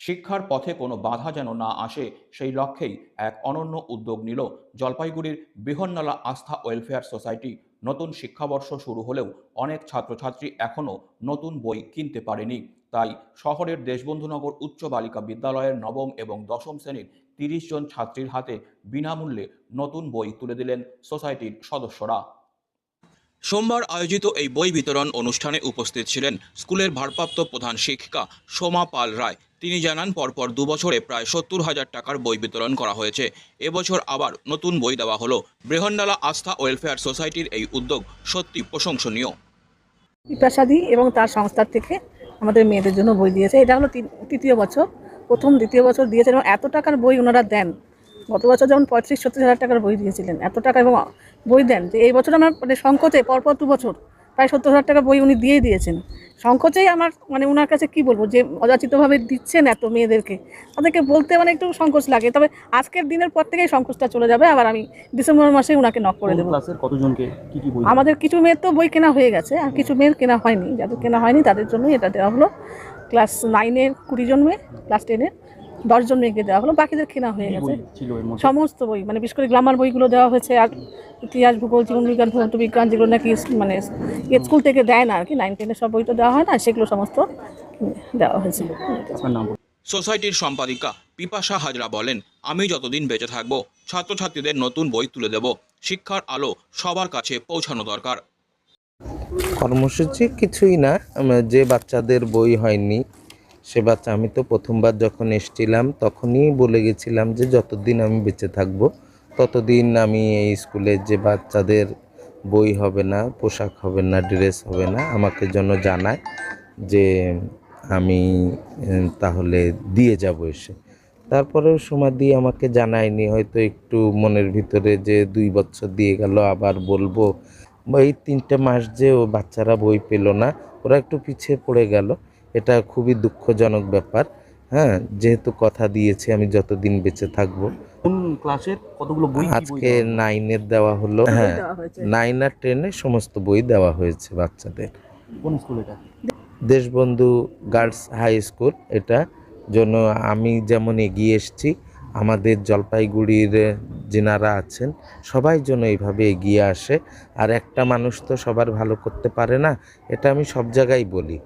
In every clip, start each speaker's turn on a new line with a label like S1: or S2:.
S1: শিক্ষার পথে কোনো বাধা যেন না আসে, সেই লক্ষ্যেই এক অনন্য উদ্যোগ নিল জলপাইগুড়ির বৃহন্নলা আস্থা ওয়েলফেয়ার সোসাইটি। নতুন শিক্ষাবর্ষ শুরু হলেও অনেক ছাত্রছাত্রী এখনও নতুন বই কিনতে পারেনি। তাই শহরের দেশবন্ধুনগর উচ্চ বালিকা বিদ্যালয়ের নবম এবং দশম শ্রেণির তিরিশ জন ছাত্রীর হাতে বিনামূল্যে নতুন বই তুলে দিলেন সোসাইটির সদস্যরা। সোমবার আয়োজিত এই বই বিতরণ অনুষ্ঠানে উপস্থিত ছিলেন স্কুলের ভারপ্রাপ্ত প্রধান শিক্ষিকা সোমা পাল রায়। তিনি জানান, পরপর দুবছরে প্রায় সত্তর হাজার টাকার বই বিতরণ করা হয়েছে। এবছর আবার নতুন বই দেওয়া হলো। বৃহন্ডালা আস্থা ওয়েলফেয়ার সোসাইটির এই উদ্যোগ সত্যি প্রশংসনীয়।
S2: পিপাসাদি এবং তার সংস্থার থেকে আমাদের মেয়েদের জন্য বই দিয়েছে। এটা হলো তৃতীয় বছর, প্রথম, দ্বিতীয় বছর দিয়েছে এবং এত টাকার বই ওনারা দেন। গত বছর যেমন পঁয়ত্রিশ ছত্রিশ হাজার টাকার বই দিয়েছিলেন এত টাকা এবং বই দেন। যে এই বছর আমার মানে সংকোচে পরপর দু বছর প্রায় সত্তর হাজার টাকা বই উনি দিয়েই দিয়েছেন। সংকোচেই আমার মানে ওনার কাছে কি বলব যে অযাচিতভাবে দিচ্ছেন এত মেয়েদেরকে। তাদেরকে বলতে মানে একটু সংকোচ লাগে তবে আজকের দিনের পর থেকেই সংকোচটা চলে যাবে আবার আমি ডিসেম্বর মাসে ওনাকে নক করে দেবো।
S3: কতজনকে
S2: আমাদের কিছু মেয়ের তো বই কেনা হয়ে গেছে আর কিছু মেয়ের কেনা হয়নি। যাদের কেনা হয়নি তাদের জন্যই এটা দেওয়া হলো। ক্লাস নাইনের কুড়ি জন মেয়ে ক্লাস টেনের দশজন মেয়েকে দেওয়া হলো বাকিদের কেনা হয়ে গেছে। সমস্ত বই মানে বিশেষ করে গ্রামার বইগুলো দেওয়া হয়েছে আর ইতিহাস ভূগোল জীবন বিজ্ঞান ভৌত বিজ্ঞান যেগুলো নাকি মানে স্কুল থেকে দেয় না আর কি নাইন টেনের সব বই তো দেওয়া হয় না সেগুলো সমস্ত দেওয়া
S3: বলুন।
S1: সোসাইটির সম্পাদিকা পিপাসা হাজরা বলেন আমি যতদিন বেঁচে থাকব ছাত্রছাত্রীদের নতুন বই তুলে দেব। শিক্ষার আলো সবার কাছে পৌঁছানো দরকার।
S4: কর্মসূচি কিছুই না যে বাচ্চাদের বই হয়নি সে বাচ্চা, আমি তো প্রথমবার যখন এসছিলাম, তখনই বলে গেছিলাম যে যতদিন আমি বেঁচে থাকব, ততদিন আমি এই স্কুলে যে বাচ্চাদের বই হবে না, পোশাক হবে না, ড্রেস হবে না, আমাকে জন্য জানায় যে আমি তাহলে দিয়ে যাব এসে। তারপরেও সমাধি আমাকে জানায়নি, হয়তো একটু মনের ভিতরে যে দুই বছর দিয়ে গেল, আবার বলব বা এই তিনটে মাস যে ও বাচ্চারা বই পেল না, ওরা একটু পিছিয়ে পড়ে গেল। এটা খুবই দুঃখজনক ব্যাপার। হ্যাঁ যেহেতু কথা দিয়েছি আমি যতদিন বেঁচে থাকব।
S3: কোন ক্লাসের? কতগুলো বই
S4: আজকে নাইনের দেওয়া হলো। হ্যাঁ নাইন আর টেনে সমস্ত বই দেওয়া হয়েছে বাচ্চাদের।
S3: কোন স্কুল এটা?
S4: দেশবন্ধু গার্লস হাই স্কুল এটা জন্য আমি যেমন এগিয়ে এসেছি আমাদের জলপাইগুড়ির যেনারা আছেন সবাই যেন এইভাবে এগিয়ে আসে। আর একটা মানুষ তো সবার ভালো করতে পারে না এটা আমি সব জায়গায় বলি।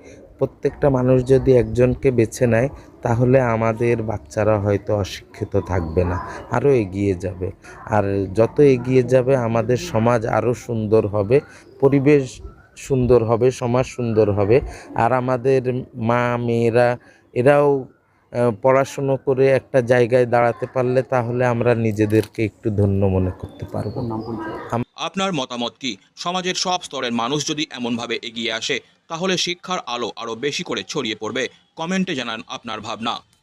S4: প্রত্যেকটা মানুষ যদি একজনকে বেছে নেয় তাহলে আমাদের বাচ্চারা হয়তো অশিক্ষিত থাকবে না আরও এগিয়ে যাবে। আর যত এগিয়ে যাবে আমাদের সমাজ আরও সুন্দর হবে পরিবেশ সুন্দর হবে সমাজ সুন্দর হবে। আর আমাদের মা মেয়েরা এরাও পড়াশুনো করে একটা জায়গায় দাঁড়াতে পারলে তাহলে আমরা নিজেদেরকে একটু ধন্য মনে করতে পারব।
S1: আপনার মতামত কি? সমাজের সব স্তরের মানুষ যদি এমনভাবে এগিয়ে আসে, তাহলে শিক্ষার আলো আরও বেশি করে ছড়িয়ে পড়বে। কমেন্টে জানান আপনার ভাবনা।